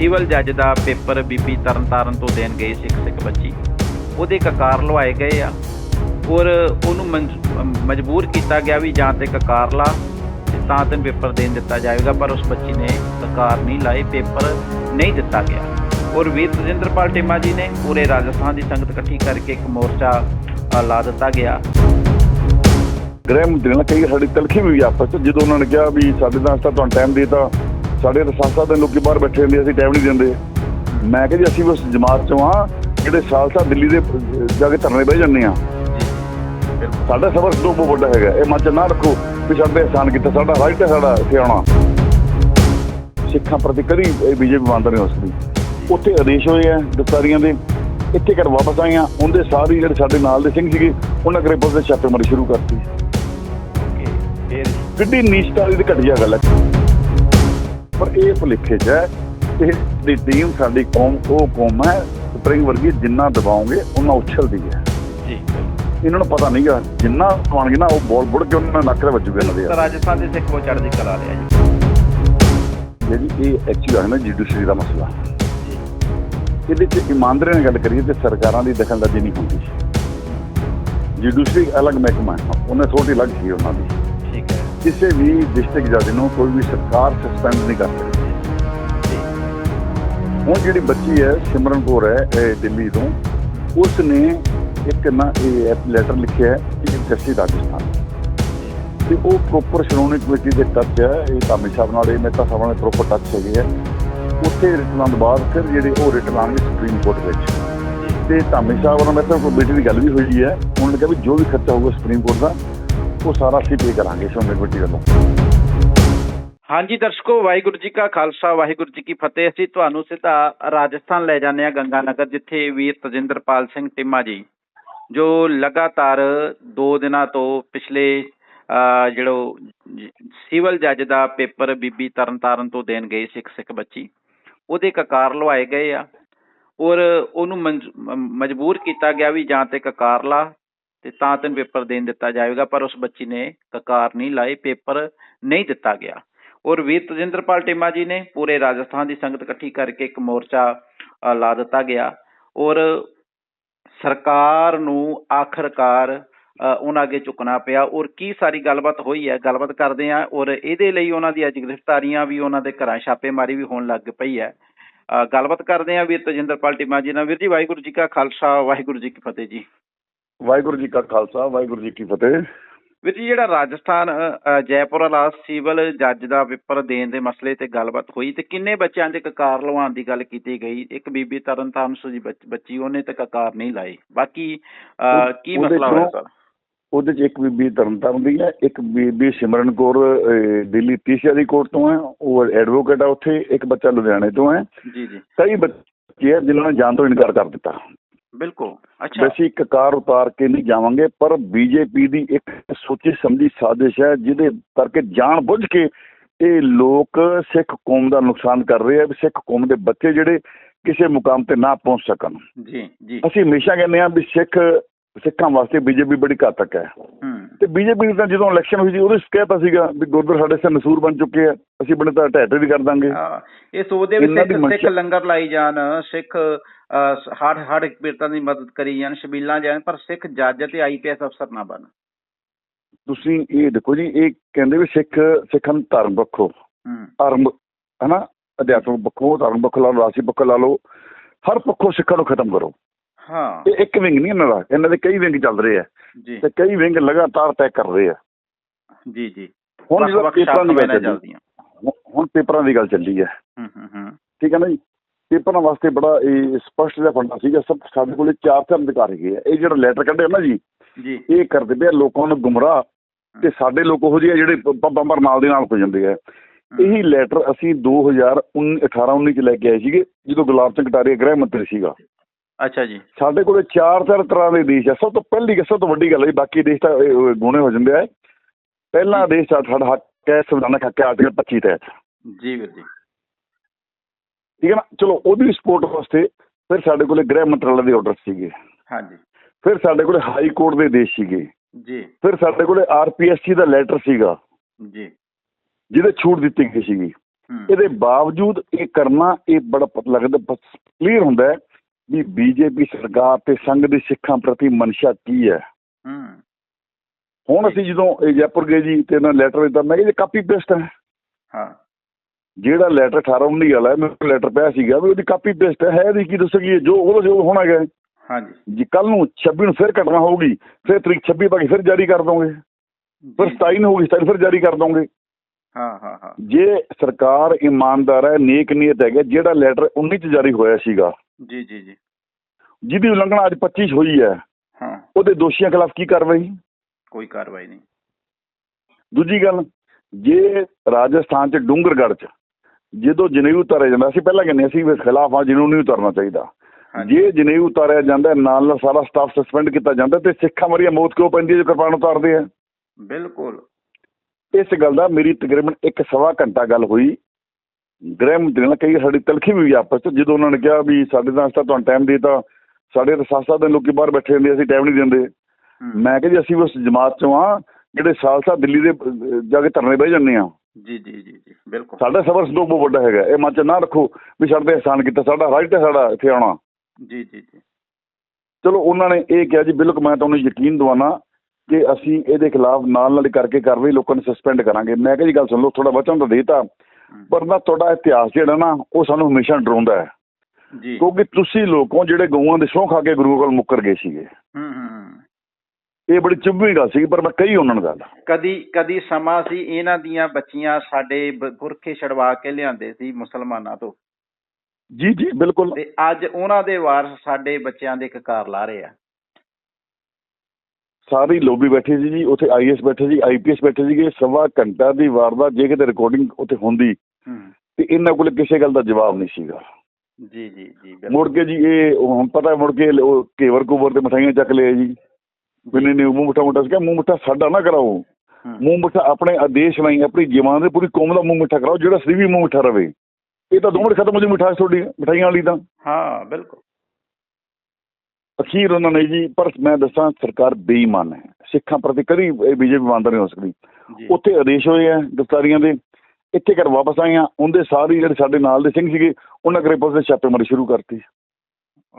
Civil ਜੱਜ ਦਾ paper ਬੀਬੀ ਤਰਨਤਾਰਨ ਤੋਂ ਦੇਣ ਗਈ ਸਿੱਖ ਸਿੱਖ ਬੱਚੀ। ਉਹਦੇ ਕਕਾਰ ਲਵਾਏ ਗਏ ਆ। ਔਰ ਉਹਨੂੰ ਮਜਬੂਰ ਕੀਤਾ ਗਿਆ ਵੀ ਜਾਂ ਤੇ ਕਕਾਰ ਲਾ ਤੇ ਤਾਂ ਤੈਨੂੰ ਪੇਪਰ ਦੇਣ ਦਿੱਤਾ ਜਾਏਗਾ ਪਰ ਉਸ ਬੱਚੀ ਨੇ ਕਕਾਰ ਨਹੀਂ ਲਾਏ, ਪੇਪਰ ਨਹੀਂ ਦਿੱਤਾ ਗਿਆ। ਔਰ ਵੀਰ ਤਜਿੰਦਰਪਾਲ ਟਿਮਾ ਜੀ ਨੇ ਪੂਰੇ ਰਾਜਸਥਾਨ ਦੀ ਸੰਗਤ ਇਕੱਠੀ ਕਰਕੇ ਇੱਕ ਮੋਰਚਾ ਲਾ ਦਿੱਤਾ ਗਿਆ। ਗ੍ਰਹਿ ਮੰਤਰੀ ਨਾਲ ਕਈ ਸਾਡੀ ਤਲਖੀ ਵੀ ਆਪਸ ਚ ਜਦੋਂ ਉਹਨਾਂ ਨੇ ਕਿਹਾ ਵੀ ਸਾਡੇ ਨਾਲ ਤਾਂ ਤੁਹਾਨੂੰ ਟਾਈਮ ਦੇਤਾ ਸਾਡੇ ਤਾਂ ਸੰਸਥਾ ਦੇ ਲੋਕੀ ਬਾਹਰ ਬੈਠੇ ਹੁੰਦੇ ਅਸੀਂ ਟਾਈਮ ਨਹੀਂ ਦਿੰਦੇ। ਮੈਂ ਕਿਹਾ ਜੀ ਅਸੀਂ ਉਸ ਜਮਾਤ ਚੋਂ ਆ ਜਿਹੜੇ ਸਾਲ ਸਾਲ ਦਿੱਲੀ ਦੇ ਜਾ ਕੇ ਧਰਨੇ ਬਹਿ ਜਾਂਦੇ ਆ। ਸਾਡਾ ਸਬਰ ਦੋ ਬਹੁਤ ਵੱਡਾ ਹੈਗਾ। ਇਹ ਮਨ ਚ ਨਾ ਰੱਖੋ ਵੀ ਸਾਡੇ ਅਹਿਸਾਨ ਕੀਤਾ ਸਾਡਾ ਰਾਈਟ ਹੈ ਸਾਡਾ ਇੱਥੇ ਆਉਣਾ। ਸਿੱਖਾਂ ਪ੍ਰਤੀ ਕਦੀ ਬੀਜੇਪੀ ਮੰਨਦਾ ਨਹੀਂ ਉਸਦੀ ਉੱਥੇ ਆਦੇਸ਼ ਹੋਏ ਆ ਦਸਤਾਰੀਆਂ ਦੇ ਇੱਥੇ ਕਰ ਵਾਪਸ ਆਏ ਆ ਉਹਦੇ ਸਾਰੇ ਜਿਹੜੇ ਸਾਡੇ ਨਾਲ ਦੇ ਸਿੰਘ ਸੀਗੇ ਉਹਨਾਂ ਕਰੇ ਪੁਲਿਸ ਨੇ ਛਾਪੇਮਾਰੀ ਸ਼ੁਰੂ ਕਰਤੀ। ਓਕੇ ਫਿਰ ਕਿੱਡੀ ਨੀਚਤਾ ਦੀ ਤੇ ਘਟੀਆ ਗੱਲ ਹੈ। ਪਰ ਇਹ ਭੁਲੇਖੇ 'ਚ ਹੈ ਇਹ ਦੀ ਟੀਮ ਸਾਡੀ ਕੌਮ ਉਹ ਕੌਮ ਹੈ ਸਪਰਿੰਗ ਵਰਗੀ ਜਿੰਨਾ ਦਬਾਓਗੇ ਉਹਨਾਂ ਉਛਲਦੀ ਹੈ। ਜੀ। ਇਹਨਾਂ ਨੂੰ ਪਤਾ ਨਹੀਂਗਾ ਜਿੰਨਾ ਦਬਾਉਣਗੇ ਨਾ ਉਹ ਬੋਲ ਬੁੜ ਕੇ ਉਹਨਾਂ ਦੇ ਨੱਕ ਦੇ ਵੱਜੂਗੇ ਇਹਨਾਂ ਦੇ ਰਾਜਸਥਾਨ ਦੇ ਸਿੱਖ ਬਹੁਤ ਚੜ੍ਹਦੀ ਕਲਾ ਲਿਆ ਜੀ। ਜਿਹੜੀ ਇਹ ਐਕਚੁਅਲੀ ਹੈ ਨਾ ਜੁਡੀਸ਼ਰੀ ਦਾ ਮਸਲਾ। ਇਹਦੇ 'ਚ ਇਮਾਨਦਾਰੀ ਨਾਲ ਗੱਲ ਕਰੀਏ ਤੇ ਸਰਕਾਰਾਂ ਦੀ ਦਖਲਅੰਦਾਜ਼ੀ ਨਹੀਂ ਹੁੰਦੀ। ਜੁਡੀਸ਼ਰੀ ਅਲੱਗ ਮਹਿਕਮਾ ਹੈ ਉਹਨੇ ਥੋੜੀ ਅਲੱਗ ਸੀ ਉਹਨਾਂ ਦੀ। ਠੀਕ ਹੈ। ਕਿਸੇ ਵੀ ਡਿਸਟ੍ਰਿਕਟ ਜੱਜ ਨੂੰ ਕੋਈ ਵੀ ਸਰਕਾਰ ਸਸਪੈਂਡ ਨਹੀਂ ਕਰ ਸਕਦੀ। ਹੁਣ ਜਿਹੜੀ ਬੱਚੀ ਹੈ ਸਿਮਰਨ ਕੌਰ ਹੈ ਦਿੱਲੀ ਤੋਂ ਉਸ ਨੇ ਇੱਕ ਨਾ ਇਹ ਲੈਟਰ ਲਿਖਿਆ ਹੈ ਜਸਟਿਸ ਰਾਜਸਥਾਨ। ਤੇ ਉਹ ਪ੍ਰੋਪਰ ਸ਼੍ਰੋਮਣੀ ਕਮੇਟੀ ਦੇ ਟੱਚ ਹੈ, ਇਹ ਧਾਮੀ ਸਾਹਿਬ ਨਾਲ ਇਹ ਮਹਿਤਾ ਸਾਹਿਬ ਨਾਲ ਪ੍ਰੋਪਰ ਟੱਚ ਹੈਗੇ ਹੈ। ਉੱਥੇ ਰਿਟਰਨ ਤੋਂ ਬਾਅਦ ਫਿਰ ਜਿਹੜੇ ਉਹ ਰਿਟਰਨ ਆਉਣਗੇ ਸੁਪਰੀਮ ਕੋਰਟ ਵਿੱਚ। ਤੇ ਧਾਮੀ ਸਾਹਿਬ ਨਾਲ ਮਹਿਤਾ ਕਮੇਟੀ ਦੀ ਗੱਲ ਵੀ ਹੋਈ ਹੈ, ਉਹਨਾਂ ਨੇ ਕਿਹਾ ਵੀ ਜੋ ਵੀ ਖਰਚਾ ਹੋਊਗਾ ਸੁਪਰੀਮ ਕੋਰਟ ਦਾ ਉਹ ਸਾਰਾ ਅਸੀਂ ਪੇ ਕਰਾਂਗੇ ਸ਼੍ਰੋਮਣੀ ਕਮੇਟੀ ਵੱਲੋਂ। ਹਾਂਜੀ ਦਰਸ਼ਕੋ, ਵਾਹਿਗੁਰੂ ਜੀ ਕਾ ਖਾਲਸਾ, ਵਾਹਿਗੁਰੂ ਜੀ ਕੀ ਫਤਿਹ। ਅਸੀਂ ਤੁਹਾਨੂੰ ਸਿੱਧਾ ਰਾਜਸਥਾਨ ਲੈ ਜਾਂਦੇ ਹਾਂ, ਗੰਗਾਨਗਰ, ਜਿੱਥੇ ਵੀਰ ਤਜਿੰਦਰਪਾਲ ਸਿੰਘ ਟਿਮਾ ਜੀ, ਜੋ ਲਗਾਤਾਰ 2 ਦਿਨਾਂ ਤੋਂ ਪਿਛਲੇ ਜਿਹੜੋ ਸਿਵਲ ਜੱਜ ਦਾ ਪੇਪਰ ਬੀਬੀ ਤਰਨਤਾਰਨ ਤੋਂ ਦੇਣ ਗਈ ਸਿੱਖ ਸਿੱਖ ਬੱਚੀ। ਉਹਦੇ ਕਕਾਰ ਲਵਾਏ ਗਏ ਆ। ਔਰ ਉਹਨੂੰ ਮਜਬੂਰ ਕੀਤਾ ਗਿਆ ਵੀ ਜਾਂ ਤੇ ਕਕਾਰ ਲਾ ਤੇ ਤਾਂ ਤੈਨੂੰ ਪੇਪਰ ਦੇਣ ਦਿੱਤਾ ਜਾਵੇਗਾ, ਪਰ ਉਸ ਬੱਚੀ ਨੇ ਕਕਾਰ ਨਹੀਂ ਲਾਏ, ਪੇਪਰ ਨਹੀਂ ਦਿੱਤਾ ਗਿਆ। ਔਰ ਵੀਰ ਤਜਿੰਦਰਪਾਲ ਟਿਮਾ ਜੀ ਨੇ ਪੂਰੇ ਰਾਜਸਥਾਨ ਦੀ ਸੰਗਤ ਇਕੱਠੀ ਕਰਕੇ ਇੱਕ ਮੋਰਚਾ ਲਾ ਦਿੱਤਾ ਗਿਆ। ਔਰ ਸਰਕਾਰ ਨੂੰ ਆਖਰਕਾਰ ਉਹਨਾਂ ਅੱਗੇ ਝੁਕਣਾ ਪਿਆ। ਔਰ ਕੀ ਸਾਰੀ ਗੱਲਬਾਤ ਹੋਈ ਹੈ, ਗੱਲਬਾਤ ਕਰਦੇ ਆ ਔਰ ਇਹਦੇ ਲਈ ਉਹਨਾਂ ਦੀ ਅੱਜ ਗ੍ਰਿਫਤਾਰੀਆਂ ਵੀ ਉਹਨਾਂ ਦੇ ਘਰਾਂ ਛਾਪੇਮਾਰੀ ਵੀ ਹੋਣ ਲੱਗ ਪਈ ਹੈ। ਗੱਲਬਾਤ ਕਰਦੇ ਆ ਵੀਰ ਤਜਿੰਦਰਪਾਲ ਟਿਮਾ ਜੀ ਨਾਲ। ਵੀਰ ਜੀ, ਵਾਹਿਗੁਰੂ ਜੀ ਕਾ ਖਾਲਸਾ, ਵਾਹਿਗੁਰੂ ਜੀ ਕੀ ਫਤਿਹ ਜੀ। ਵਾਹਿਗੁਰੂ ਜੀ ਕਾ ਖਾਲਸਾ ਵਾਹਿਗੁਰੂ ਜੀ ਕੀ ਫਤਿਹ। ਵੀਰ ਜੀ ਜਿਹੜਾ ਰਾਜਸਥਾਨ ਜੈਪੁਰ ਵਾਲਾ ਸਿਵਲ ਜੱਜ ਦਾ ਪੇਪਰ ਦੇਣ ਦੇ ਮਸਲੇ ਤੇ ਗੱਲਬਾਤ ਹੋਈ ਤੇ ਕਿੰਨੇ ਬੱਚਿਆਂ ਦੇ ਕਕਾਰ ਲਵਾਉਣ ਦੀ ਗੱਲ ਕੀਤੀ ਗਈ? ਇੱਕ ਬੀਬੀ ਤਰਨਤਾਰਨ ਸੋ ਜੀ ਬੱਚ- ਉਹਨੇ ਤੇ ਕਕਾਰ ਨਹੀਂ ਲਾਏ। ਬਾਕੀ ਕੀ ਮਸਲਾ ਹੋਇਆ ਸਰ? ਉਹਦੇ ਚ ਇੱਕ ਬੀਬੀ ਤਰਨਤਾਰਨ ਦੀ ਹੈ ਇੱਕ ਬੀਬੀ ਸਿਮਰਨ ਕੌਰ ਦਿੱਲੀ ਤੀਸਰੀ ਕੋਰਟ ਤੋਂ ਹੈ ਉਹ ਐਡਵੋਕੇਟ ਹੈ ਉੱਥੇ ਇੱਕ ਬੱਚਾ ਲੁਧਿਆਣੇ ਤੋਂ ਹੈ। ਜੀ ਜੀ। ਕਈ ਬੱਚੇ ਹੈ ਜਿਨ੍ਹਾਂ ਨੇ ਜਾਣ ਤੋਂ ਇਨਕਾਰ ਕਰ ਦਿੱਤਾ। ਬਿਲਕੁਲ। ਅੱਛਾ। ਅਸੀਂ ਇੱਕ ਕਾਰ ਉਤਾਰ ਕੇ ਨਹੀਂ ਜਾਵਾਂਗੇ ਪਰ ਬੀਜੇਪੀ ਦੀ ਇੱਕ ਸੋਚੀ ਸਮਝੀ ਸਾਜ਼ਿਸ਼ ਹੈ ਜਿਹਦੇ ਕਰਕੇ ਜਾਣ ਬੁੱਝ ਕੇ ਇਹ ਲੋਕ ਸਿੱਖ ਕੌਮ ਦਾ ਨੁਕਸਾਨ ਕਰ ਰਹੇ ਆ ਵੀ ਸਿੱਖ ਕੌਮ ਦੇ ਬੱਚੇ ਜਿਹੜੇ ਕਿਸੇ ਮੁਕਾਮ ਤੇ ਨਾ ਪਹੁੰਚ ਸਕਣ। ਜੀ ਜੀ। ਅਸੀਂ ਹਮੇਸ਼ਾ ਕਹਿੰਦੇ ਆ ਵੀ ਸਿੱਖ ਸਿੱਖਾਂ ਵਾਸਤੇ ਬੀਜੇਪੀ ਬੜੀ ਘਾਤਕ ਹੈ। ਹੂੰ। ਤੇ ਬੀਜੇਪੀ ਤਾਂ ਜਦੋਂ ਇਲੈਕਸ਼ਨ ਹੋਈ ਸੀ ਉਹਦੇ ਕਹਿਤਾ ਸੀਗਾ ਵੀ ਗੁਰਦੁਆਰਾ ਸਾਡੇ ਸੇ ਨਸੂਰ ਬਣ ਚੁੱਕੇ ਆ ਅਸੀਂ ਬਣੇ ਤਾਂ ਢਹਿਟੇ ਵੀ ਕਰ ਦਾਂਗੇ। ਹਾਂ, ਇਹ ਸੋਚਦੇ ਵੀ ਸਿੱਖ ਸਿੱਖ ਲੰਗਰ ਲਾਈ ਜਾਣ ਸਿੱਖ ਹੜ ਹੜ ਪੀੜਤਾਂ ਦੀ ਮਦਦ ਕਰੀ ਜਾਣ ਸ਼ਬੀਲਾਂ ਜਾਣ ਪਰ ਸਿੱਖ ਜੱਜ ਤੇ ਆਈਪੀਐਸ ਅਫਸਰ ਨਾ ਬਣ। ਤੁਸੀਂ ਇਹ ਦੇਖੋ ਜੀ ਇਹ ਕਹਿੰਦੇ ਵੀ ਸਿੱਖ ਸਿੱਖਾਂ ਨੂੰ ਧਰਮ ਪੱਖੋਂ ਧਰਮ ਹਨਾ? ਅਧਿਆਤਮਕ ਪੱਖੋਂ ਧਰਮ ਪੱਖੋਂ ਲਾ ਲਓ ਰਾਸੀ ਪੱਖੋਂ ਲਾ ਲਓ ਹਰ ਪੱਖੋਂ ਸਿੱਖਾਂ ਨੂੰ ਖਤਮ ਕਰੋ। ਹਾਂ। ਇਹ ਇੱਕ ਵਿੰਗ ਨਹੀਂ ਇਹਨਾਂ ਦਾ ਇਹਨਾਂ ਦੇ ਕਈ ਵਿੰਗ ਚੱਲ ਰਹੇ ਆ। ਜੀ। ਤੇ ਕਈ ਵਿੰਗ ਲਗਾਤਾਰ ਤੈਅ ਕਰ ਰਹੇ ਆ। ਜੀ ਜੀ। ਹੁਣ ਵੱਖ ਪੇਪਰਾਂ ਦੀ ਗੱਲ ਸ਼ਾਖਾਵਾਂ ਚੱਲੀ। ਚੱਲਦੀਆਂ ਹੁਣ- ਪੇਪਰਾਂ ਦੀ ਗੱਲ ਚੱਲੀ ਹੈ। ਹੂੰ ਹੂੰ ਹੂੰ। ਠੀਕ ਹੈ ਨਾ ਜੀ? ਪੇਪਰਾਂ ਵਾਸਤੇ ਬੜਾ ਇਹ ਸਪਸ਼ਟ ਜਿਹਾ ਫੰਡਾ ਸੀਗਾ। ਸਭ ਸਾਡੇ ਕੋਲੇ ਚਾਰ ਚਾਰ ਅਧਿਕਾਰ ਹੈਗੇ ਆ। ਇਹ ਜਿਹੜਾ ਲੈਟਰ ਕੱਢਿਆ ਨਾ ਜੀ ਜੀ। ਇਹ ਕਰਦੇ ਪਏ ਆ ਲੋਕਾਂ ਨੂੰ ਗੁੰਮਰਾਹ ਤੇ ਸਾਡੇ ਲੋਕ ਉਹ ਜਿਹੇ ਜਿਹੜੇ ਨਾਲ ਦੇ ਨਾਲ ਹੋ ਜਾਂਦੇ ਆ। ਇਹੀ ਲੈਟਰ ਅਸੀਂ 2019 18 19 ਚ ਲੈ ਕੇ ਆਏ ਸੀਗੇ ਜਦੋਂ ਗੁਲਾਬ ਸਿੰਘ ਕਟਾਰੀਆ ਗ੍ਰਹਿ ਮੰਤਰੀ ਸੀਗਾ। ਅੱਛਾ ਜੀ। ਸਾਡੇ ਕੋਲੇ ਚਾਰ ਚਾਰ ਤਰ੍ਹਾਂ ਦੇ ਦੇਸ਼ ਆ। ਸਭ ਤੋਂ ਪਹਿਲੀ ਸਭ ਤੋਂ ਵੱਡੀ ਗੱਲ ਹੈ ਬਾਕੀ ਦੇਸ਼ ਤਾਂ ਗੁਣੇ ਹੋ ਜਾਂਦੇ ਆ। ਪਹਿਲਾ ਦੇਸ਼ ਆ ਸਾਡਾ ਹੱਕ ਹੈ ਸੰਵਿਧਾਨਕ ਹੱਕ ਹੈ ਆਰਟੀਕਲ 25 ਤਹਿਤ। ਜੀ ਵੀਰ ਜੀ। ਠੀਕ ਹੈ ਨਾ? ਚਲੋ ਉਹਦੀ ਸਪੋਰਟ ਵਾਸਤੇ ਫਿਰ ਸਾਡੇ ਕੋਲੇ ਗ੍ਰਹਿ ਮੰਤਰਾਲੇ ਦੇ ਆਰਡਰ ਸੀਗੇ। ਹਾਂਜੀ। ਫਿਰ ਸਾਡੇ ਕੋਲੇ ਹਾਈ ਕੋਰਟ ਦੇ ਦੇਸ਼ ਸੀਗੇ। ਜੀ। ਫਿਰ ਸਾਡੇ ਕੋਲੇ ਆਰਪੀਐਸਸੀ ਦਾ ਲੈਟਰ ਸੀਗਾ। ਜੀ। ਜਿਹਦੇ ਛੂਟ ਦਿੱਤੀ ਗਈ ਸੀਗੀ। ਇਹਦੇ ਬਾਵਜੂਦ ਇਹ ਕਰਨਾ ਇਹ ਬੜਾ ਲੱਗਦਾ ਕਲੀਅਰ ਹੁੰਦਾ ਹੈ। ਵੀ ਬੀਜੇਪੀ ਸਰਕਾਰ ਤੇ ਸੰਘ ਦੇ ਸਿੱਖਾਂ ਪ੍ਰਤੀ ਮਨਸ਼ਾ ਕੀ ਹੈ? ਹੁਣ ਅਸੀਂ ਜਦੋਂ ਇਹ ਜੈਪੁਰ ਗਏ ਜੀ ਤੇ ਇਹਨਾਂ ਲੈਟਰ ਦਿੱਤਾ ਮੈਂ ਇਹ ਕਾਪੀ ਪੇਸਟ ਹੈ। ਹਾਂ। ਜਿਹੜਾ ਲੈਟਰ 1819 ਵਾਲਾ ਹੈ, ਮੇਰੇ ਲੈਟਰ ਪਿਆ ਸੀਗਾ ਵੀ ਉਹਦੀ ਕਾਪੀ ਪੇਸਟ ਹੈ ਇਹਦੀ ਕੀ ਦੱਸੋਗੀ ਜੋ ਉਹਦਾ ਜੋ ਹੋਣਾ ਹੈ। ਹਾਂਜੀ। ਜੀ ਕੱਲ ਨੂੰ 26 ਨੂੰ ਫਿਰ ਘਟਨਾ ਹੋਊਗੀ ਫਿਰ ਤਰੀਕ 26 ਤੱਕ ਫਿਰ ਜਾਰੀ ਕਰ ਦੋਗੇ। ਫਿਰ ਜੀ। 27 ਨੂੰ ਹੋਊਗੀ 27 ਫਿਰ ਜਾਰੀ ਕਰ ਦੋਗੇ। ਹਾਂ ਹਾਂ ਹਾਂ। ਜੇ ਸਰਕਾਰ ਇਮਾਨਦਾਰ ਹੈ ਨੇਕ ਨੀਅਤ ਹੈਗਾ ਜਿਹੜਾ ਲੈਟਰ 19 ਚ ਜਾਰੀ ਹੋਇਆ ਸੀਗਾ ਜੀ ਜੀ ਜੀ। ਜਿਹਦੀ ਉਲੰਘਣਾ ਅੱਜ 25 ਚ ਹੋਈ ਹੈ ਹਾਂ। ਉਹਦੇ ਦੋਸ਼ੀਆਂ ਖਿਲਾਫ ਕੀ ਕਾਰਵਾਈ? ਕੋਈ ਕਾਰਵਾਈ ਨਹੀਂ। ਦੂਜੀ ਗੱਲ ਜੇ ਰਾਜਸਥਾਨ ਚ ਡੂੰਗਰਗੜ੍ਹ ਚ ਜਦੋਂ ਜਨੇਊ ਉਤਾਰਿਆ ਜਾਂਦਾ ਸੀ ਪਹਿਲਾਂ ਕਹਿੰਦੇ ਸੀ ਵੀ ਖਿਲਾਫ ਆ ਜਿਹਨੂੰ ਨਹੀਂ ਉਤਾਰਨਾ ਚਾਹੀਦਾ। ਜੇ ਜਨੇਊ ਉਤਾਰਿਆ ਜਾਂਦਾ ਨਾਲ ਨਾਲ ਸਾਰਾ ਸਟਾਫ ਸਸਪੈਂਡ ਕੀਤਾ ਜਾਂਦਾ ਤੇ ਸਿੱਖਾਂ ਮਰੀਆਂ ਮੌਤ ਕਿਉਂ ਪੈਂਦੀ ਹੈ ਜੇ ਕਿਰਪਾਨ ਉਤਾਰਦੇ ਆ? ਬਿਲਕੁਲ। ਇਸ ਗੱਲ ਦਾ ਮੇਰੀ ਤਕਰੀਬਨ ਇੱਕ ਸਵਾ ਘੰਟਾ ਗੱਲ ਹੋਈ। ਗ੍ਰਹਿ ਮੰਤਰੀ ਨਾਲ ਕਈ ਸਾਡੀ ਤਲਖੀ ਵੀ ਆਪਸ ਚ ਜਦੋਂ ਉਹਨਾਂ ਨੇ ਕਿਹਾ ਵੀ ਸਾਡੇ ਨਾਲ ਤਾਂ ਤੁਹਾਨੂੰ ਟਾਈਮ ਦੇਤਾ ਸਾਡੇ ਤਾਂ ਸੱਤ ਦਿਨ ਲੋਕੀ ਬਾਹਰ ਬੈਠੇ ਹੁੰਦੇ ਅਸੀਂ ਟਾਈਮ ਨਹੀਂ ਦਿੰਦੇ। ਮੈਂ ਕਿਹਾ ਜੀ ਅਸੀਂ ਉਸ ਜਮਾਤ ਚੋਂ ਆ ਜਿਹੜੇ ਸਾਲ ਸਾਲ ਦਿੱਲੀ ਦੇ ਜਾ ਕੇ ਧਰਨੇ ਬਹਿ ਜਾਂਦੇ ਆ। ਜੀ ਜੀ ਜੀ ਜੀ ਬਿਲਕੁਲ। ਸਾਡਾ ਸਬਰ ਸੰਤੋਖ ਬਹੁਤ ਵੱਡਾ ਹੈਗਾ ਇਹ ਮਨ ਚ ਨਾ ਰੱਖੋ ਵੀ ਸਾਡੇ ਤੇ ਅਹਿਸਾਨ ਕੀਤਾ ਸਾਡਾ ਰਾਈਟ ਹੈ ਸਾਡਾ ਇੱਥੇ ਆਉਣਾ। ਜੀ ਜੀ ਜੀ। ਚਲੋ ਉਹਨਾਂ ਨੇ ਇਹ ਕਿਹਾ ਜੀ ਬਿਲਕੁਲ ਮੈਂ ਤੁਹਾਨੂੰ ਯਕੀਨ ਦਵਾਨਾ ਕਿ ਅਸੀਂ ਇਹਦੇ ਖਿਲਾਫ ਨਾਲ ਨਾਲ ਕਰਕੇ ਕਾਰਵਾਈ ਲੋਕਾਂ ਨੂੰ ਸਸਪੈਂਡ ਕਰਾਂਗੇ। ਮੈਂ ਕਿਹਾ ਜੀ ਗੱਲ ਸੁਣ ਲਓ ਥੋੜਾ ਵਚਨ ਤਾਂ ਦੇਤਾ। ਪਰ ਨਾ ਤੁਹਾਡਾ ਇਤਿਹਾਸ ਜਿਹੜਾ ਨਾ ਉਹ ਸਾਨੂੰ ਹਮੇਸ਼ਾ ਡਰਾਉਂਦਾ ਹੈ। ਜੀ। ਕਿਉਂਕਿ ਤੁਸੀਂ ਲੋਕੋਂ ਜਿਹੜੇ ਗਊਆਂ ਦੇ ਸਹੁੰ ਖਾ ਕੇ ਗੁਰੂ ਕੋਲ ਮੁੱਕਰ ਗਏ ਸੀਗੇ। ਹੂੰ ਹੂੰ ਹੂੰ। ਇਹ ਬੜੀ ਚੁੱਭਵੀਂ ਗੱਲ ਸੀ ਪਰ ਮੈਂ ਕਹੀ ਉਹਨਾਂ ਨੂੰ ਗੱਲ। ਕਦੀ ਕਦੀ ਸਮਾਂ ਸੀ ਇਹਨਾਂ ਦੀਆਂ ਬੱਚੀਆਂ ਸਾਡੇ ਪੁਰਖੇ ਛਡਵਾ ਕੇ ਲਿਆਂਦੇ ਸੀ ਮੁਸਲਮਾਨਾਂ ਤੋਂ। ਜੀ ਜੀ ਬਿਲਕੁਲ। ਤੇ ਅੱਜ ਉਹਨਾਂ ਦੇ ਵਾਰਸ ਸਾਡੇ ਬੱਚਿਆਂ ਦੇ ਕਕਾਰ ਲਾ ਰਹੇ ਆ। ਸਾਰੀ ਲੋਬੀ ਬੈਠੀ ਸੀ ਜੀ ਉੱਥੇ ਆਈਐਸ ਬੈਠੇ ਸੀ ਆਈਪੀਐਸ ਬੈਠੇ ਸੀਗੇ ਸਵਾ ਘੰਟਾ ਦੀ ਵਾਰਦਾਤ ਜੇ ਕਿਤੇ ਰਿਕਾਰਡਿੰਗ ਉੱਥੇ ਹੁੰਦੀ ਤੇ ਇਹਨਾਂ ਕੋਲ ਕਿਸੇ ਗੱਲ ਦਾ ਜਵਾਬ ਨਹੀਂ ਸੀਗਾ। ਜੀ ਜੀ ਜੀ ਮੁੜ ਕੇ ਜੀ ਇਹ ਹੁਣ ਪਤਾ ਮੁੜ ਕੇ ਉਹ ਘੇਵਰ ਕੁਵਰ ਤੇ ਮਠਾਈਆਂ ਚੱਕ ਲਿਆ ਜੀ। ਬਿਨੇ ਨੇ ਮੂੰਹ ਮਿੱਠਾ ਮੁੱਠਾ ਸੀ ਮੂੰਹ ਮਿੱਠਾ ਸਾਡਾ ਨਾ ਕਰਾਓ। ਮੂੰਹ ਮਿੱਠਾ ਆਪਣੇ ਆਦੇਸ਼ ਲਈ ਆਪਣੀ ਜਵਾਨ ਦੇ ਪੂਰੀ ਕੌਮ ਦਾ ਮੂੰਹ ਮਿੱਠਾ ਕਰਾਓ ਜਿਹੜਾ ਸਰੀ ਵੀ ਮੂੰਹ ਮਿੱਠਾ ਰਵੇ। ਇਹ ਤਾਂ ਦੋਵੇਂ ਖਤਮ ਹੋ ਜੀ ਮਿਠਾਸ ਤੁਹਾਡੀ ਮਠਾਈਆਂ ਵਾਲੀ ਤਾਂ। ਹਾਂ ਬਿਲਕੁਲ। ਅਖੀਰ ਉਹਨਾਂ ਨੇ ਜੀ ਪਰ ਮੈਂ ਦੱਸਾਂ ਸਰਕਾਰ ਬੇਈਮਾਨ ਹੈ। ਸਿੱਖਾਂ ਪ੍ਰਤੀ ਕਦੀ ਬੀਜੇਪੀ ਇਮਾਨਦਾਰ ਨਹੀਂ ਹੋ ਸਕਦੀ। ਉੱਥੇ ਆਦੇਸ਼ ਹੋਏ ਆ ਗ੍ਰਿਫਤਾਰੀਆਂ ਦੇ। ਇੱਥੇ ਘਰ ਵਾਪਸ ਆਏ ਆ। ਉਹਦੇ ਸਾਰੇ ਜਿਹੜੇ ਸਾਡੇ ਨਾਲ ਦੇ ਸਿੰਘ ਸੀਗੇ ਉਹਨਾਂ ਕਰੇ ਪੁਲਿਸ ਨੇ ਛਾਪੇਮਾਰੀ ਸ਼ੁਰੂ ਕਰਤੀ।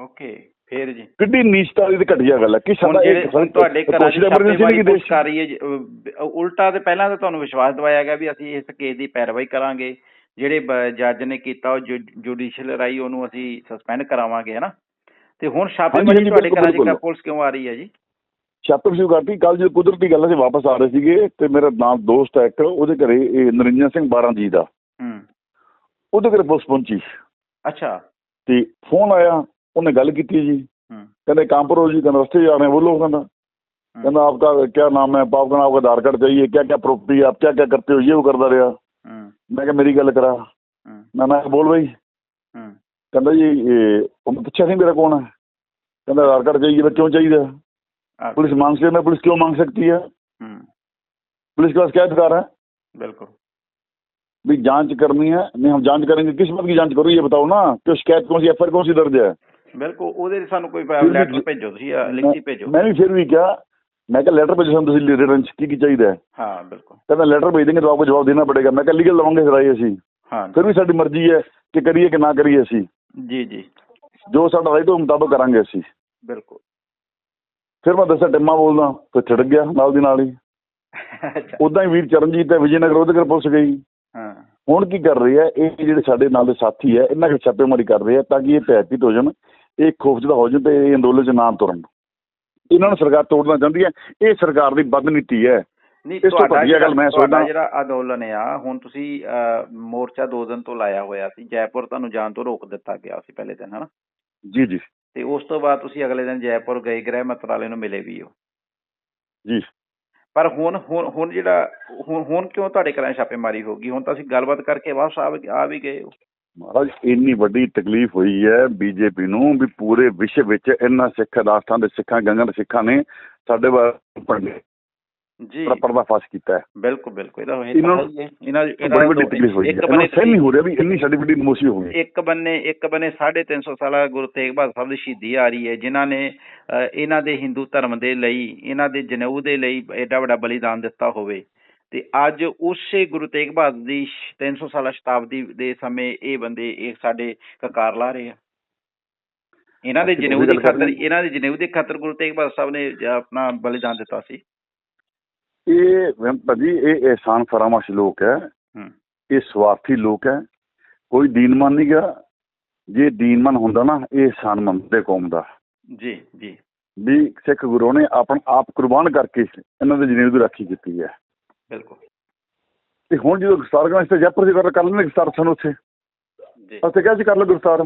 ਓਕੇ ਫੇਰ ਜੀ। ਕਿੱਡੀ ਨੀਚਤਾ ਵਾਲੀ ਤੇ ਘਟੀਆ ਗੱਲ ਹੈ। ਕਿ ਸਾਡਾ ਹੁਣ ਤੁਹਾਡੇ ਘਰਾਂ emergency ਛਾਪੇਮਾਰੀ ਦੇਸ਼ ਕਰ ਰਹੀ ਹੈ ਉਲਟਾ ਤੇ ਪਹਿਲਾਂ ਤਾਂ ਤੁਹਾਨੂੰ ਵਿਸ਼ਵਾਸ ਦਿਵਾਇਆ ਗਿਆ ਵੀ ਅਸੀਂ ਇਸ ਕੇਸ ਦੀ ਪੈਰਵਾਈ ਕਰਾਂਗੇ। ਜਿਹੜੇ ਜੱਜ ਨੇ ਕੀਤਾ ਉਹ ਜੁਡੀਸ਼ੀਅਲ ਰਾਈ ਉਹਨੂੰ ਅਸੀਂ ਸਸਪੈਂਡ ਕਰਾਵਾਂਗੇ ਹਨਾ ਤੇ ਹੁਣ ਛਾਪੇਮਾਰੀ ਤੁਹਾਡੇ ਘਰਾਂ 'ਚ ਕਿਹੜਾ ਪੁਲਿਸ ਕਿਉਂ ਆ ਰਹੀ ਹੈ ਜੀ? ਛਾਪੇ ਸ਼ੁਰੂ ਕਰਤੀ ਕੱਲ ਜਦੋਂ ਕੁਦਰਤੀ ਗੱਲ ਅਸੀਂ ਵਾਪਸ ਆ ਰਹੇ ਸੀਗੇ ਤੇ ਮੇਰਾ ਨਾਲ ਦੋਸਤ ਹੈ ਇੱਕ ਉਹਦੇ ਘਰੇ ਇਹ ਨਰਿੰਦਰ ਸਿੰਘ 12 ਜੀ ਦਾ। ਹੂੰ। ਉਹਦੇ ਘਰੇ ਪੁਲਿਸ ਪਹੁੰਚੀ। ਅੱਛਾ। ਤੇ ਫੋਨ ਆਇਆ ਉਹਨੇ ਗੱਲ ਕੀਤੀ ਜੀ। ਕਹਿੰਦੇ ਕਾਂਪਰੋ ਜੀ ਕਹਿੰਦੇ ਰਸਤੇ ਜਾ ਰਹੇ ਬੋਲੋ ਕਹਿੰਦਾ। ਕਹਿੰਦਾ ਆਪਕਾ ਕੀ ਨਾਮ ਹੈ? ਬਾਪ ਕਹਿੰਦਾ ਆਪਕਾ ਆਧਾਰ ਕਾਰਡ ਚਾਹੀਏ? ਕੀ ਕੀ ਪ੍ਰੋਪਰਟੀ ਆਪ ਕੀ ਕੀ ਕਰਤੇ ਹੋ? ਇਹ ਉਹ ਕਰਦਾ ਰਿਹਾ। ਮੈਂ ਕਿਹਾ ਮੇਰੀ ਗੱਲ ਕਰਾ। ਮੈਂ ਮੈਂ ਬੋਲ ਬਈ। ਕਹਿੰਦਾ ਜੀ ਉਹਨੂੰ ਪੁੱਛਿਆ ਸੀ ਮੇਰਾ ਕੌਣ ਹੈ? ਕਹਿੰਦਾ ਆਧਾਰ ਕਾਰਡ चाहिए मैं ਕਿਉਂ ਚਾਹੀਦਾ? ਪੁਲਿਸ ਮੰਗ से मैं ਪੁਲਿਸ ਕਿਉਂ ਮੰਗ ਸਕਦੀ ਹੈ? पुलिस के पास क्या अधिकार है बिल्कुल भी जांच करनी है नहीं हम जांच करेंगे किस बात की जांच करो ये बताओ ना कि शिकायत कौन सी एफआईआर कौन सी दर्ज है ਬਿਲਕੁਲ ਉਹਦੇ ਸਾਨੂੰ ਕੋਈ ਲੈਟਰ ਭੇਜੋ ਤੁਸੀਂ ਲਿਖਤੀ ਭੇਜੋ। ਮੈਂ ਵੀ ਫਿਰ ਵੀ ਕਿਹਾ ਮੈਂ ਕਿਹਾ ਲੈਟਰ ਭੇਜੋ ਸਾਨੂੰ ਤੁਸੀਂ ਰਿਟਰਨ ਚ ਕੀ ਕੀ ਚਾਹੀਦਾ ਹੈ? ਹਾਂ ਬਿਲਕੁਲ। ਕਹਿੰਦਾ ਲੈਟਰ ਭੇਜ ਦਿੰਗੇ ਤਾਂ ਆਪਕੋ ਜਵਾਬ ਦੇਣਾ ਪੜੇਗਾ। ਮੈਂ ਕਿਹਾ ਲੀਗਲ ਲਵਾਂਗੇ ਫਿਰ ਆਏ ਅਸੀਂ। ਹਾਂ। ਫਿਰ ਵੀ ਸਾਡੀ ਮਰਜ਼ੀ ਹੈ ਕਿ ਕਰੀਏ ਕਿ ਨਾ ਕਰੀਏ ਅਸੀਂ। ਜੀ ਜੀ। ਜੋ ਸਾਡਾ ਰਾਈਟ ਉਹ ਮੁਤਾਬਕ ਕਰਾਂਗੇ ਅਸੀਂ। ਬਿਲਕੁਲ। ਫਿਰ ਮੈਂ ਦੱਸਿਆ ਟਿੰਮਾ ਬੋਲਦਾ ਫਿਰ ਛਿੜਕ ਗਿਆ ਨਾਲ ਦੀ ਨਾਲ ਹੀ। ਉਦਾਂ ਹੀ ਵੀਰ ਚਰਨਜੀਤ ਤੇ ਵਿਜੇ ਨਗਰ ਉਹਦੇ ਘਰ ਪੁਲਿਸ ਗਈ। ਹਾਂ। ਹੁਣ ਕੀ ਕਰ ਰਹੇ ਆ? ਇਹ ਜਿਹੜੇ ਸਾਡੇ ਨਾਲ ਦੇ ਸਾਥੀ ਹੈ ਇਹਨਾਂ ਦੇ ਛਾਪੇਮਾਰੀ ਕਰ ਰਹੇ ਆ ਤਾਂ ਕਿ ਇਹ ਭੈਭੀਤ ਹੋ ਜਾਣ ਇਹ ਖੋਫਜਦਾ ਹੋ ਜਾਣ ਤੇ ਇਹ ਅੰਦੋਲਨ 'ਚ ਨਾ ਤੁਰਨ। ਇਹਨਾਂ ਨੂੰ ਸਰਕਾਰ ਤੋੜਨਾ ਚਾਹੁੰਦੀ ਹੈ। ਇਹ ਸਰਕਾਰ ਦੀ ਬਦਨੀਤੀ ਹੈ। ਨਹੀਂ ਇਸ ਤੋਂ ਵਧੀਆ ਗੱਲ ਮੈਂ ਸੋਚਦਾ- ਜਿਹੜਾ ਅੰਦੋਲਨ ਆ ਹੁਣ ਤੁਸੀਂ ਮੋਰਚਾ ਦੋ ਦਿਨ ਤੋਂ ਲਾਇਆ ਹੋਇਆ ਸੀ ਜੈਪੁਰ ਤੁਹਾਨੂੰ ਜਾਣ ਤੋਂ ਰੋਕ ਦਿੱਤਾ ਗਿਆ ਸੀ ਪਹਿਲੇ ਦਿਨ ਹਨਾ? ਜੀ ਜੀ। ਤੇ ਉਸ ਤੋਂ ਬਾਅਦ ਤੁਸੀਂ ਅਗਲੇ ਦਿਨ ਜੈਪੁਰ ਗਏ ਗ੍ਰਹਿ ਮੰਤਰਾਲੇ ਨੂੰ ਮਿਲੇ ਵੀ ਹੋ। ਜੀ। ਪਰ ਹੁਣ ਹੁਣ ਜਿਹੜਾ ਹੁਣ ਹੁਣ ਕਿਉਂ ਤੁਹਾਡੇ ਘਰਾਂ ਛਾਪੇਮਾਰੀ ਹੋ ਗਈ? ਹੁਣ ਤਾਂ ਅਸੀਂ ਗੱਲਬਾਤ ਕਰਕੇ ਵਾਪਸ ਆ ਵੀ- ਆ ਵੀ ਗਏ ਹੋ। ਮਹਾਰਾਜ ਇੰਨੀ ਵੱਡੀ ਤਕਲੀਫ ਹੋਈ ਹੈ ਬੀਜੇਪੀ ਨੂੰ ਵੀ ਪੂਰੇ ਵਿਸ਼ਵ ਵਿੱਚ ਇਹਨਾਂ ਸਿੱਖ ਰਾਸ਼ਟਰਾਂ ਦੇ ਸਿੱਖਾਂ ਗੰਗਾਂ ਦੇ ਸਿੱਖਾਂ ਨੇ ਸਾਡੇ ਬਾਰੇ ਪੜ੍ਹਨੇ ਜੀ। ਦਾ ਪਰਦਾਫਾਸ਼ ਕੀਤਾ ਹੈ। ਬਿਲਕੁਲ ਬਿਲਕੁਲ। ਇਹਦਾ ਇਹ ਇਹਨਾਂ। ਇਹਨਾਂ ਬੜੀ ਵੱਡੀ ਤਕਲੀਫ ਹੋਈ ਇੱਕ ਬੰਨੇ ਸਹਿਮ ਹੋ ਰਿਹਾ ਵੀ ਇੰਨੀ ਸਾਡੀ ਵੱਡੀ ਨਮੋਸ਼ੀ ਹੋ ਗਈ ਇੱਕ ਬੰਨੇ ਇੱਕ ਬੰਨੇ 350 ਸਾਲਾ ਗੁਰੂ ਤੇਗ ਬਹਾਦਰ ਸਾਹਿਬ ਦੀ ਸ਼ਹੀਦੀ ਆ ਰਹੀ ਹੈ ਜਿਨ੍ਹਾਂ ਨੇ ਇਹਨਾਂ ਦੇ ਹਿੰਦੂ ਧਰਮ ਦੇ ਲਈ ਇਹਨਾਂ ਦੇ ਜਨੇਊ ਦੇ ਲਈ ਐਡਾ ਵੱਡਾ ਬਲੀਦਾਨ ਦਿੱਤਾ ਹੋਵੇ। ਤੇ ਅੱਜ ਉਸੇ ਗੁਰੂ ਤੇਗ ਬਹਾਦਰ ਦੀ 300 ਸਾਲਾ ਸ਼ਤਾਬਦੀ ਦੇ ਸਮੇਂ ਇਹ ਬੰਦੇ ਇਹ ਸਾਡੇ ਕਕਾਰ ਲਾ ਰਹੇ ਆ। ਇਹਨਾਂ ਦੇ ਜਨੇਊ ਦੀ ਖਾਤਰ ਇਹਨਾਂ ਦੇ ਜਨੇਊ ਦੀ ਖਾਤਰ ਗੁਰੂ ਤੇਗ ਬਹਾਦਰ ਸਾਹਿਬ ਨੇ ਆਪਣਾ ਬਲੀਦਾਨ ਦਿੱਤਾ ਸੀ। ਇਹ ਭਾਜੀ ਇਹ ਇਹਸਾਨ ਫਰਾਮੋਸ਼ ਲੋਕ ਹੈ। ਇਹ ਸਵਾਰਥੀ ਲੋਕ ਹੈ। ਕੋਈ ਦੀਨਮਨ ਨਹੀਂ ਗਾ। ਜੇ ਦੀਨਮਨ ਹੁੰਦਾ ਨਾ ਇਹ ਇਹਸਾਨ ਮੰਨਦੇ ਕੌਮ ਦਾ। ਜੀ ਜੀ। ਵੀ ਸਿੱਖ ਗੁਰੂ ਨੇ ਆਪਣ ਆਪ ਕੁਰਬਾਨ ਕਰਕੇ ਇਹਨਾਂ ਦੇ ਜਨੇਊ ਦੀ ਰਾਖੀ ਕੀਤੀ ਹੈ। ਬਿਲਕੁਲ। ਤੇ ਹੁਣ ਜਦੋਂ ਗ੍ਰਿਫਤਾਰ ਕਰਨ ਤੇ ਜੈਪੁਰ ਦੀ ਗੱਲ ਕਰ ਲੈਣੇ ਸਾਨੂੰ ਉੱਥੇ? ਜੀ। ਅਸੀਂ ਕਿਹਾ ਸੀ ਕਰ ਲਓ ਗ੍ਰਿਫਤਾਰ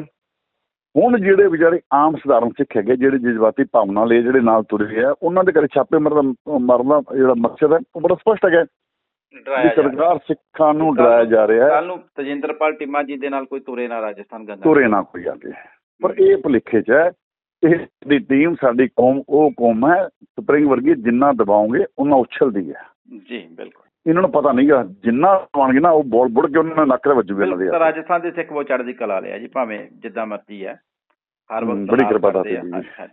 ਹੁਣ ਜਿਹੜੇ ਵਿਚਾਰੇ ਆਮ ਸਧਾਰਨ ਸਿੱਖ ਹੈਗੇ ਜਿਹੜੇ ਜਜ਼ਬਾਤੀ ਭਾਵਨਾ ਲਈ ਜਿਹੜੇ ਨਾਲ ਤੁਰੇ ਆ ਉਹਨਾਂ ਦੇ ਘਰੇ ਛਾਪੇ ਮਾਰਨ ਮਾਰਨਾ ਜਿਹੜਾ ਮਕਸਦ ਹੈ ਉਹ ਬੜਾ ਸਪਸ਼ਟ ਹੈਗਾ। ਡਰਾਇਆ ਜਾ ਰਿਹਾ। ਸਰਕਾਰ ਸਿੱਖਾਂ ਨੂੰ ਡਰਾਇਆ ਜਾ ਰਿਹਾ ਹੈ। ਕੱਲ ਨੂੰ ਤਜਿੰਦਰਪਾਲ ਟਿੱਮਾ ਜੀ ਦੇ ਨਾਲ ਕੋਈ ਤੁਰੇ ਨਾ ਰਾਜਸਥਾਨ ਗੰਗਾ ਤੁਰੇ ਨਾ ਕੋਈ ਆਗੇ ਪਰ ਇਹ ਭੁਲੇਖੇ 'ਚ ਹੈ ਇਹ ਦੀ ਟੀਮ ਸਾਡੀ ਕੌਮ ਉਹ ਕੌਮ ਹੈ ਸਪਰਿੰਗ ਵਰਗੀ ਜਿੰਨਾ ਦਬਾਓਗੇ ਉਹਨਾਂ ਉਛਲਦੀ ਹੈ। ਜੀ ਬਿਲਕੁਲ। ਇਹਨਾਂ ਨੂੰ ਪਤਾ ਨਹੀਂਗਾ ਜਿੰਨਾ ਦਬਾਉਣਗੇ ਨਾ ਉਹ ਬੋਲ ਬੁੜ ਕੇ ਉਹਨਾਂ ਨੇ ਨੱਕ ਦੇ ਵੱਜੂਗੇ ਇਹਨਾਂ ਦੇ ਤਾਂ ਰਾਜਸਥਾਨ ਦੇ ਸਿੱਖ ਬਹੁਤ ਚੜ੍ਹਦੀ ਕਲਾ ਲਿਆ ਜੀ ਭਾਵੇਂ ਜਿੱਦਾਂ ਮਰਜ਼ੀ ਹੈ। ਹਰ ਵਕਤ ਬੜੀ ਕਿਰਪਾ ਦਾਤੇ। ਜੀ।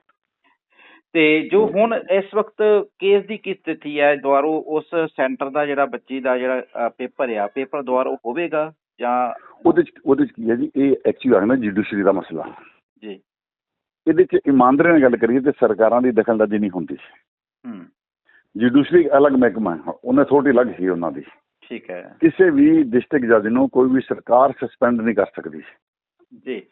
ਤੇ ਜੋ ਹੁਣ ਇਸ ਵਕਤ ਕੇਸ ਦੀ ਕੀ ਸਥਿਤੀ ਹੈ ਦੁਆਰੋ ਉਸ ਸੈਂਟਰ ਦਾ ਜਿਹੜਾ ਬੱਚੀ ਦਾ ਜਿਹੜਾ ਪੇਪਰ ਆ ਪੇਪਰ ਦੁਆਰੋ ਹੋਵੇਗਾ ਜਾਂ ਉਹਦੇ 'ਚ ਉਹਦੇ 'ਚ ਕੀ ਹੈ ਜੀ ਇਹ ਐਕਚੁਅਲੀ ਆ ਨਾ ਜੁਡੀਸ਼ਰੀ ਦਾ ਮਸਲਾ। ਜੀ। ਇਹਦੇ 'ਚ ਇਮਾਨਦਾਰੀ ਨਾਲ ਗੱਲ ਕਰੀਏ ਤੇ ਸਰਕਾਰਾਂ ਦੀ ਦਖਲਅੰਦਾਜ਼ੀ ਨਹੀਂ ਹੁੰਦੀ। ਹੂੰ। ਜੁਡੀਸ਼ਰੀ ਅਲੱਗ ਮਹਿਕਮਾ ਹੈ। ਉਹਨਾਂ ਅਥਾਰਟੀ ਅਲੱਗ ਸੀ ਉਹਨਾਂ ਦੀ। ਠੀਕ ਹੈ। ਕਿਸੇ ਵੀ ਡਿਸਟ੍ਰਿਕਟ ਜੱਜ ਨੂੰ ਕੋਈ ਵੀ ਸਰਕਾਰ ਸਸਪੈਂਡ ਨਹੀਂ ਕਰ ਸਕਦੀ। ਜੀ।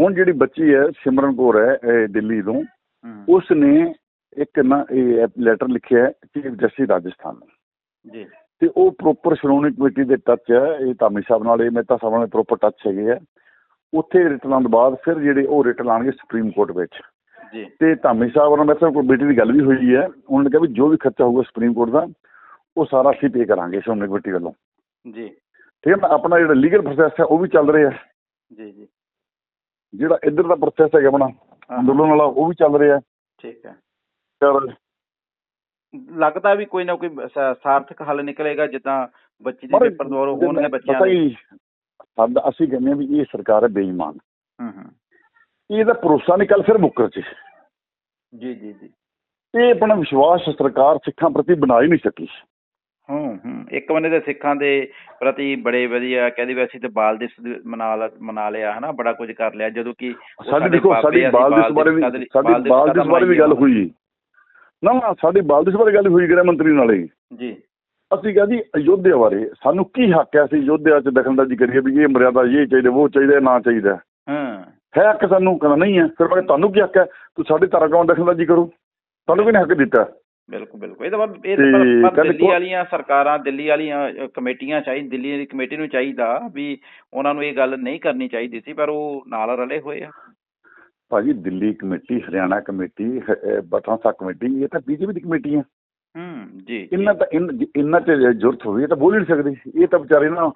ਹੁਣ ਜਿਹੜੀ ਬੱਚੀ ਹੈ ਸਿਮਰਨ ਕੌਰ ਹੈ ਇਹ ਦਿੱਲੀ ਤੋਂ ਉਸ ਨੇ ਇੱਕ ਨਾ ਇਹ ਲੈਟਰ ਲਿਖਿਆ ਚੀਫ ਜਸਟਿਸ ਰਾਜਸਥਾਨ ਨੂੰ। ਜੀ। ਤੇ ਉਹ ਪ੍ਰੋਪਰ ਸ਼੍ਰੋਮਣੀ ਕਮੇਟੀ ਦੇ ਟੱਚ ਹੈ ਇਹ ਧਾਮੀ ਸਾਹਿਬ ਨਾਲ ਇਹ ਮਹਿਤਾ ਸਾਹਿਬ ਨਾਲ ਪ੍ਰੋਪਰ ਟੱਚ ਹੈਗੇ ਆ। ਉੱਥੇ ਰਿਟਰਨ ਤੋਂ ਬਾਅਦ ਫਿਰ ਜਿਹੜੇ ਉਹ ਰਿਟਰਨ ਆਣਗੇ ਸੁਪਰੀਮ ਕੋਰਟ ਵਿੱਚ। ਤੇ ਧਾਮੀ ਸਾਹਿਬ ਨਾਲ ਮੇਰੇ ਕੋਲ ਬੇਟੀ ਦੀ ਗੱਲ ਵੀ ਹੋਈ ਹੈ। ਉਹਨਾਂ ਨੇ ਕਿਹਾ ਵੀ ਜੋ ਵੀ ਖਰਚਾ ਹੋਊਗਾ ਸੁਪਰੀਮ ਕੋਰਟ ਦਾ ਉਹ ਸਾਰਾ ਅਸੀਂ ਪੇ ਕਰਾਂਗੇ ਸ਼੍ਰੋਮਣੀ ਕਮੇਟੀ ਵੱਲੋਂ। ਜੀ। ਠੀਕ ਹੈ ਨਾ? ਆਪਣਾ ਜਿਹੜਾ ਲੀਗਲ ਪ੍ਰੋਸੈਸ ਹੈ ਉਹ ਵੀ ਚੱਲ ਰਿਹਾ ਜੀ ਜੀ। ਜਿਹੜਾ ਇੱਧਰ ਦਾ ਪ੍ਰੋਸੈਸ ਹੈਗਾ ਆਪਣਾ ਅੰਦੋਲਨ ਵਾਲਾ ਉਹ ਵੀ ਚੱਲ ਰਿਹਾ ਠੀਕ ਹੈ। ਪਰ ਲੱਗਦਾ ਵੀ ਕੋਈ ਨਾ ਕੋਈ ਸਾਰਥਕ ਹੱਲ ਨਿਕਲੇਗਾ ਜਿੱਦਾਂ ਬੱਚੀ ਦੇ ਪਰ ਪੇਪਰ ਦੁਆਰੋ ਹੋਣਗੇ ਬੱਚਿਆਂ ਦੇ। ਅਸੀਂ ਕਹਿੰਦੇ ਹਾਂ ਵੀ ਇਹ ਸਰਕਾਰ ਹੈ ਬੇਈਮਾਨ। ਹੂੰ ਹੂੰ। ਇਹਦਾ ਭਰੋਸਾ ਨਹੀਂ ਕੱਲ ਫਿਰ ਮੁੱਕਰ ਚ ਜੀ ਜੀ ਜੀ। ਇਹ ਆਪਣਾ ਵਿਸ਼ਵਾਸ ਸਰਕਾਰ ਸਿੱਖਾਂ ਪ੍ਰਤੀ ਬਣਾ ਹੀ ਨਹੀਂ ਸਕੀ। ਹੂੰ ਹੂੰ। ਇੱਕ ਬੰਦੇ ਦੇ ਸਿੱਖਾਂ ਦੇ ਪ੍ਰਤੀ ਬੜੇ ਵਧੀਆ ਕਹਿੰਦੇ ਵੀ ਅਸੀਂ ਤੇ ਬਾਲ ਦਿਵਸ ਦੀ ਮਨਾ ਮਨਾ ਲਿਆ ਹਨਾ ਬੜਾ ਕੁਝ ਕਰ ਲਿਆ ਜਦੋਂ ਕਿ ਸਾਡੀ ਦੇਖੋ ਸਾਡੀ ਬਾਲ ਦਿਵਸ ਬਾਰੇ ਵੀ ਸਾਡੀ ਬਾਲ ਦਿਵਸ ਬਾਰੇ ਵੀ ਗੱਲ? ਹੋਈ। ਨਾ ਨਾ ਸਾਡੀ ਬਾਲ ਦਿਵਸ ਬਾਰੇ ਗੱਲ ਹੋਈ ਗ੍ਰਹਿ ਮੰਤਰੀ ਨਾਲ ਜੀ। ਅਸੀਂ ਕਿਹਾ ਜੀ ਅਯੋਧਿਆ ਬਾਰੇ ਸਾਨੂੰ ਕੀ ਹੱਕ ਹੈ ਅਸੀਂ ਅਯੋਧਿਆ 'ਚ ਦਖਲਅੰਦਾਜ਼ੀ ਕਰੀਏ ਵੀ ਇਹ ਮਰਿਆਦਾ ਇਹ ਚਾਹੀਦਾ ਉਹ ਚਾਹੀਦਾ ਨਾ ਚਾਹੀਦਾ। ਹਾਂ ਹੱਕ ਸਾਨੂੰ ਕਹਿੰਦਾ ਨਹੀਂ ਹੈ। ਫਿਰ ਮੈਂ ਕਿਹਾ ਤੁਹਾਨੂੰ ਕੀ ਹੱਕ ਹੈ? ਤੂੰ ਸਾਡੇ ਧਾਰਾ ਕਿਉਂ ਦਖਲਅੰਦਾਜ਼ੀ ਕਰੋ। ਤੁਹਾਨੂੰ ਕਿਹਨੇ ਹੱਕ ਦਿੱਤਾ? ਬਿਲਕੁਲ ਬਿਲਕੁਲ। ਇਹ ਤਾਂ ਪਰ- ਇਹ ਤੇ ਕਹਿੰਦੇ ਦਿੱਲੀ ਵਾਲੀਆਂ ਸਰਕਾਰਾਂ ਦਿੱਲੀ ਵਾਲੀਆਂ ਕਮੇਟੀਆਂ ਚਾਹੀ ਦਿੱਲੀ ਦੀ ਕਮੇਟੀ ਨੂੰ ਚਾਹੀਦਾ ਵੀ ਉਹਨਾਂ ਨੂੰ ਇਹ ਗੱਲ ਨਹੀਂ ਕਰਨੀ ਚਾਹੀਦੀ ਸੀ ਪਰ ਉਹ ਨਾਲ ਰਲੇ ਹੋਏ ਆ। ਭਾਜੀ ਦਿੱਲੀ ਕਮੇਟੀ ਹਰਿਆਣਾ ਕਮੇਟੀ ਬਟਾਂਸਾ ਕਮੇਟੀ ਇਹ ਤਾਂ ਬੀਜੇਪੀ ਦੀ ਕਮੇਟੀ ਹੈ ਹੂੰ ਜੀ ਜੀ, ਇੰਨਾ ਤਾਂ ਇਨ- ਇੰਨਾ ਤੇ ਬੋਲ ਹੀ ਨਹੀਂ ਸਕਦੇ। ਇਹ ਤਾਂ ਵਿਚਾਰੇ ਨਾ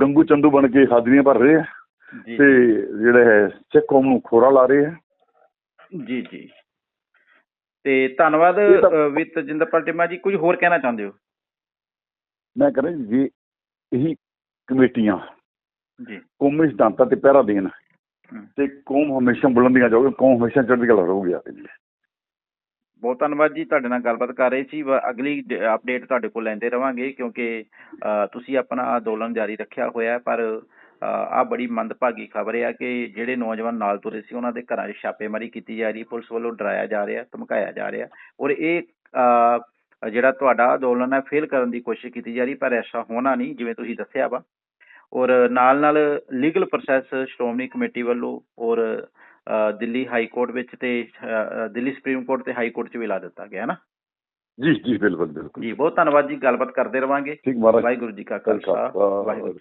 ਗੰਗੂ ਚੰਦੂ ਬਣ ਕੇ ਹਾਜ਼ਰੀਆਂ ਭਰ ਰਹੇ ਆ। ਜੀ ਤੇ ਜਿਹੜੇ ਹੈ ਸਿੱਖ ਕੌਮ ਨੂੰ ਖੋਰਾ ਲਾ ਰਹੇ ਆ ਜੀ ਜੀ। ਤੇ ਧੰਨਵਾਦ ਵੀ ਤਜਿੰਦਰਪਾਲ ਟਿਮਾ ਜੀ ਕੁਝ ਹੋਰ ਕਹਿਣਾ ਚਾਹੁੰਦੇ ਹੋ? ਮੈਂ ਕਹਿੰਦਾ ਜੀ ਇਹੀ ਕਮੇਟੀਆਂ ਜੀ। ਕੌਮੀ ਸਿਧਾਂਤਾਂ ਤੇ ਪਹਿਰਾ ਦੇਣ। ਤੇ ਕੌਮ ਹਮੇਸ਼ਾ ਬੁਲੰਦੀਆਂ ਜਾਊਗੀ ਕੌਮ ਹਮੇਸ਼ਾ ਚੜ੍ਹਦੀ ਕਲਾ ਰਹੂਗੀ ਆ ਕੇ ਜੀ। ਬਹੁਤ ਧੰਨਵਾਦ ਜੀ ਤੁਹਾਡੇ ਨਾਲ ਗੱਲਬਾਤ ਕਰ ਰਹੇ ਸੀ। ਅਗਲੀ ਅਪਡੇਟ ਤੁਹਾਡੇ ਕੋਲ ਲੈਂਦੇ ਰਵਾਂਗੇ ਕਿਉਂਕਿ ਤੁਸੀਂ ਆਪਣਾ ਅੰਦੋਲਨ ਜਾਰੀ ਰੱਖਿਆ ਹੋਇਆ ਹੈ ਪਰ ਆ ਬੜੀ ਮੰਦਭਾਗੀ ਖਬਰ ਹੈ ਕਿ ਜਿਹੜੇ ਨੌਜਵਾਨ ਨਾਲ ਤੁਰੇ ਸੀ ਉਹਨਾਂ ਦੇ ਘਰਾਂ 'ਚ ਛਾਪੇਮਾਰੀ ਕੀਤੀ ਜਾ ਰਹੀ ਪੁਲਿਸ ਵੱਲੋਂ ਡਰਾਇਆ ਜਾ ਰਿਹਾ ਧਮਕਾਇਆ ਜਾ ਰਿਹਾ ਔਰ ਇਹ ਜਿਹੜਾ ਤੁਹਾਡਾ ਅੰਦੋਲਨ ਹੈ ਫੇਲ ਕਰਨ ਦੀ ਕੋਸ਼ਿਸ਼ ਕੀਤੀ ਜਾ ਰਹੀ ਪਰ ਐਸਾ ਹੋਣਾ ਨਹੀਂ ਜਿਵੇਂ ਤੁਸੀਂ ਦੱਸਿਆ ਵਾ। ਔਰ ਨਾਲ ਨਾਲ ਲੀਗਲ ਪ੍ਰੋਸੈਸ ਸ਼੍ਰੋਮਣੀ ਕਮੇਟੀ ਵੱਲੋਂ ਔਰ ਦਿੱਲੀ ਹਾਈ ਕੋਰਟ ਵਿੱਚ ਤੇ ਦਿੱਲੀ ਸੁਪਰੀਮ ਕੋਰਟ ਤੇ ਹਾਈ ਕੋਰਟ 'ਚ ਵੀ ਲਾ ਦਿੱਤਾ ਗਿਆ ਹੈ ਨਾ? ਜੀ ਜੀ ਬਿਲਕੁਲ ਬਿਲਕੁਲ। ਜੀ ਬਹੁਤ ਧੰਨਵਾਦ ਜੀ ਗੱਲਬਾਤ ਕਰਦੇ ਰਵਾਂਗੇ। ਵਾਹਿਗੁਰੂ ਜੀ ਕਾ ਖਾਲਸਾ, ਵਾਹਿਗੁਰੂ